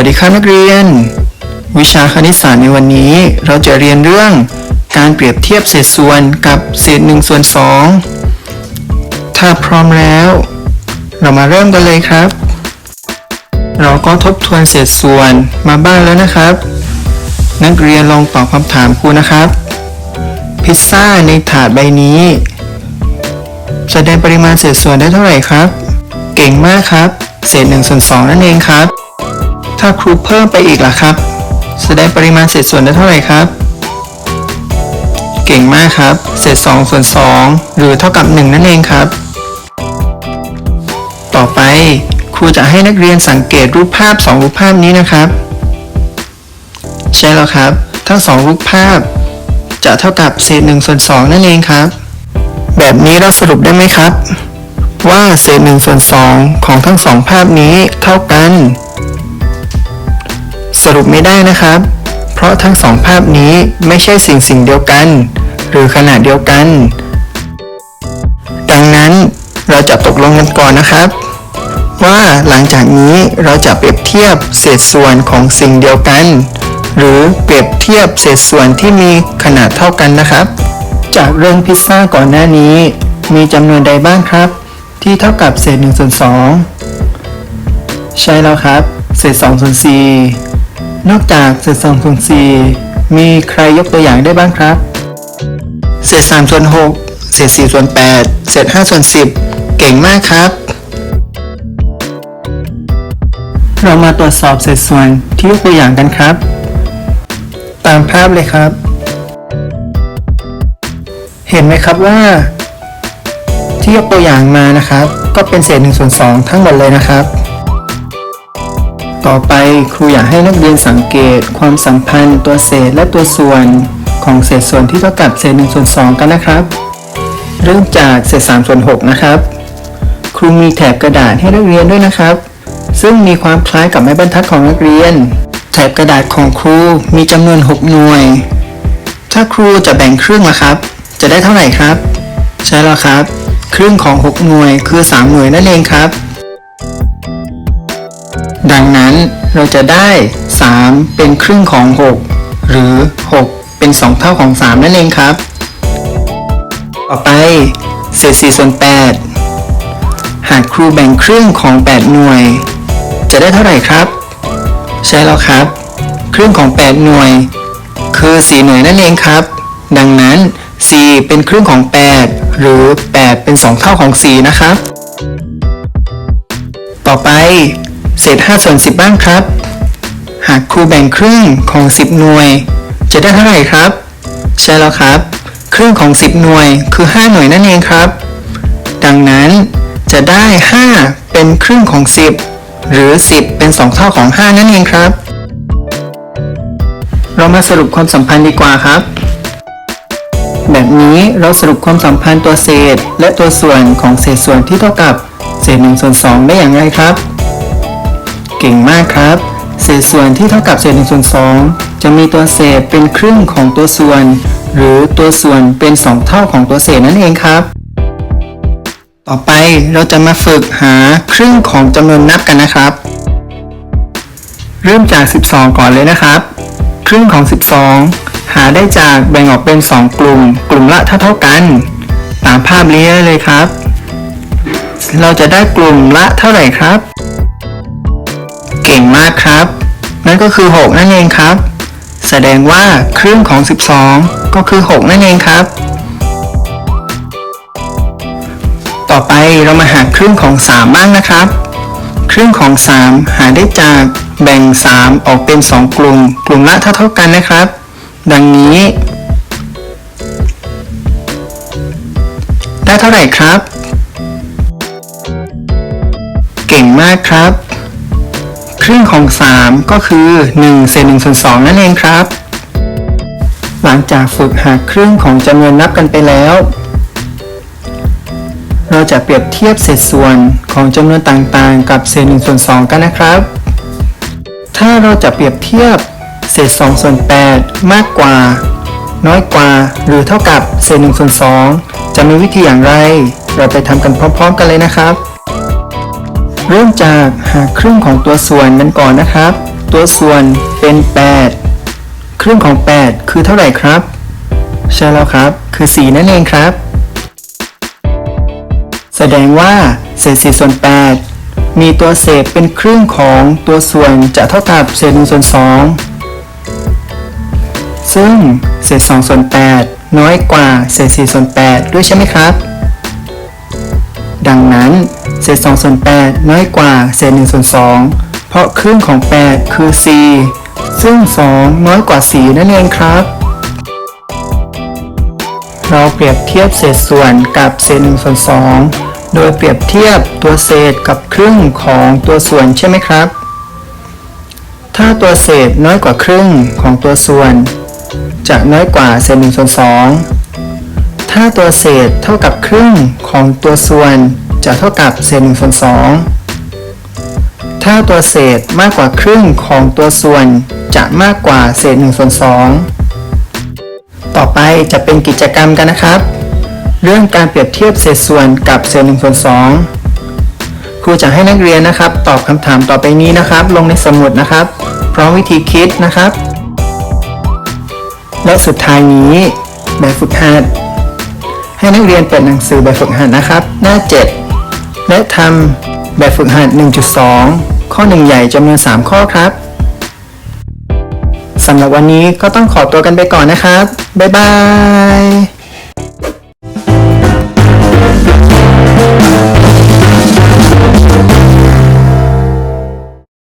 วัสดีครับนักเรียน วิชาคณิตศาสตร์ในวันนี้ เราจะเรียนเรื่องการเปรียบเทียบเศษส่วนกับเศษ1ส่วน2ถ้าพร้อมแล้ว เรามาเริ่มกันเลยครับ เราก็ทบทวนเศษส่วนมาบ้างแล้วนะครับ นักเรียนลองตอบคำถามครูนะครับ พิซซ่าในถาดใบนี้ แสดงปริมาณเศษส่วนได้เท่าไหร่ครับ เก่งมากครับ เศษ1ส่วน2นั่นเองครับ ถ้าครูเพิ่มไปอีกล่ะครับ แสดงปริมาณเศษส่วนได้เท่าไหร่ครับ เก่งมากครับ เศษ2ส่วน2 หรือเท่ากับ 1 นั่นเองครับ ต่อไปครูจะให้นักเรียนสังเกตรูปภาพ 2 รูปภาพนี้นะครับ ใช่แล้วครับ ทั้ง 2 รูปภาพ จะเท่ากับเศษ1ส่วน2นั่นเองครับ แบบนี้เราสรุปได้ไหมครับ ว่าเศษ1ส่วน2ของทั้งสองภาพนี้เท่ากัน สรุปไม่ได้นะครับ เพราะทั้งสองภาพนี้ไม่ใช่สิ่งสิ่งเดียวกัน หรือขนาดเดียวกัน ดังนั้นเราจะตกลงกันก่อนนะครับ ว่าหลังจากนี้เราจะเปรียบเทียบเศษส่วนของสิ่งเดียวกัน หรือเปรียบเทียบเศษส่วนที่มีขนาดเท่ากันนะครับ จากเรื่องพิซซ่าก่อนหน้านี้ มีจำนวนใดบ้างครับ ที่เท่ากับเศษ1ส่วน2ใช่แล้วครับ เศษ2ส่วน4 นอกจากเศษ2ส่วน4มีใครยกตัวอย่างได้บ้างครับ เศษ3ส่วน6เศษ4ส่วน8เศษ5ส่วน10เก่งมากครับ เรามาตรวจสอบเศษส่วนที่ยกตัวอย่างกันครับ ตามภาพเลยครับ เห็นไหมครับว่า ที่ยกตัวอย่างมานะครับ ก็เป็นเศษ1ส่วน2ทั้งหมดเลยนะครับ ต่อไปครูอยากให้นักเรียนสังเกตความสัมพันธ์ตัวเศษและตัวส่วนของเศษส่วนที่เท่ากับเศษ1ส่วน2กันนะครับ เริ่มจากเศษ3ส่วน6นะครับ ครูมีแถบกระดาษให้นักเรียนด้วยนะครับ ซึ่งมีความคล้ายกับไม้บรรทัดของนักเรียน แถบกระดาษของครูมีจำนวน 6 หน่วย ถ้าครูจะแบ่งครึ่งละครับ จะได้เท่าไหร่ครับ ใช่แล้วครับ ครึ่งของ 6 หน่วยคือ 3 หน่วยนั่นเองครับ ดังนั้นเราจะได้ 3 เป็นครึ่งของ 6 หรือ 6 เป็น 2 เท่าของ 3 นั่นเองครับ ต่อไป เศษ4ส่วน8 หากครูแบ่งครึ่งของ 8 หน่วย จะได้เท่าไหร่ครับ ใช่แล้วครับ ครึ่งของ 8 หน่วย คือ 4 หน่วยนั่นเองครับ ดังนั้น 4 เป็นครึ่งของ 8 หรือ 8 เป็น 2 เท่าของ 4 นะครับ ต่อไป เศษ5ส่วน10 บ้างครับ หากครูแบ่งครึ่งของ 10 หน่วย จะได้เท่าไหร่ครับ ใช่แล้วครับ ครึ่งของ 10 หน่วยคือ 5 หน่วยนั่นเองครับ ดังนั้นจะได้ 5 เป็นครึ่งของ 10 หรือ 10 เป็น 2 เท่าของ 5 นั่นเองครับ เรามาสรุปความสัมพันธ์ดีกว่าครับ แบบนี้เราสรุปความสัมพันธ์ตัวเศษและตัวส่วนของเศษส่วนที่เท่ากับเศษ1ส่วน2ได้อย่างไรครับ เก่งมากครับ เศษส่วนที่เท่ากับเศษ1ส่วน2จะมีตัวเศษเป็นครึ่งของตัวส่วน หรือตัวส่วนเป็น 2 เท่าของตัวเศษนั่นเองครับ ต่อไปเราจะมาฝึกหาครึ่งของจำนวนนับกันนะครับ เริ่มจาก 12 ก่อนเลยนะครับ ครึ่งของ 12 หาได้จากแบ่งออกเป็น 2 กลุ่ม กลุ่มละเท่าเท่ากันตามภาพนี้ได้เลยครับ เราจะได้กลุ่มละเท่าไหร่ครับ เก่งมากครับ นั่นก็คือ 6 นั่นเองครับ แสดงว่าครึ่งของ 12 ก็คือ 6 นั่นเองครับ ต่อไปเรามาหาครึ่งของ 3 บ้างนะครับ ครึ่งของ 3 หาได้จากแบ่ง 3 ออกเป็น 2 กลุ่ม กลุ่มละเท่าเท่ากันนะครับ ดังนี้ ได้เท่าไหร่ครับ เก่งมากครับ รึ่งของ 3 ก็คือ1เศษ1ส่วน2นั่นเองครับ หลังจากฝึกหาครึ่งของจำนวนนับกันไปแล้ว เราจะเปรียบเทียบเศษส่วนของจำนวนต่างๆ กับเศษ1ส่วน2กันนะครับ ถ้าเราจะเปรียบเทียบเศษ2ส่วน8มากกว่า น้อยกว่า หรือเท่ากับเศษ1ส่วน2จะมีวิธีอย่างไร เราไปทำกันพร้อม ๆ กันเลยนะครับ เริ่มจากหาครึ่งของตัวส่วนกันก่อนนะครับ ตัวส่วนเป็น 8 ครึ่งของ 8 คือเท่าไหร่ครับ ใช่แล้วครับ คือ 4 นั่นเองครับ แสดงว่าเศษ4ส่วน 8 มีตัวเศษเป็นครึ่งของตัวส่วนจะเท่ากับเศษ1ส่วน2ซึ่งเศษ2ส่วน8น้อยกว่าเศษ4ส่วน8ด้วยใช่ไหมครับ ดังนั้น เศษ2ส่วน8น้อยกว่าเศษ1ส่วน2เพราะครึ่งของ 8 คือ 4 ซึ่ง 2 น้อยกว่า 4 นั่นเองครับ เราเปรียบเทียบเศษส่วนกับเศษ1ส่วน2 โดยเปรียบเทียบตัวเศษกับครึ่งของตัวส่วนใช่ไหมครับ ถ้าตัวเศษน้อยกว่าครึ่งของตัวส่วน จะน้อยกว่าเศษ1ส่วน2 ถ้าตัวเศษเท่ากับครึ่งของตัวส่วนจะเท่ากับเศษ1ส่วน2ถ้าตัวเศษมากกว่าครึ่งของตัวส่วนจะมากกว่าเศษ1ส่วน2ต่อไปจะเป็นกิจกรรมกันนะครับ เรื่องการเปรียบเทียบเศษส่วนกับเศษ1ส่วน2ครูจะให้นักเรียนนะครับ ตอบคำถามต่อไปนี้นะครับ ลงในสมุดนะครับ พร้อมวิธีคิดนะครับ และสุดท้ายนี้แบบฝึกหัด ให้นักเรียนเปิดหนังสือแบบฝึกหัดนะครับ หน้า 7 และทำแบบฝึกหัด 1.2 ข้อ 1 ใหญ่จำนวน 3 ข้อครับสำหรับวันนี้ก็ต้องขอตัวกันไปก่อนนะครับ บ๊ายบาย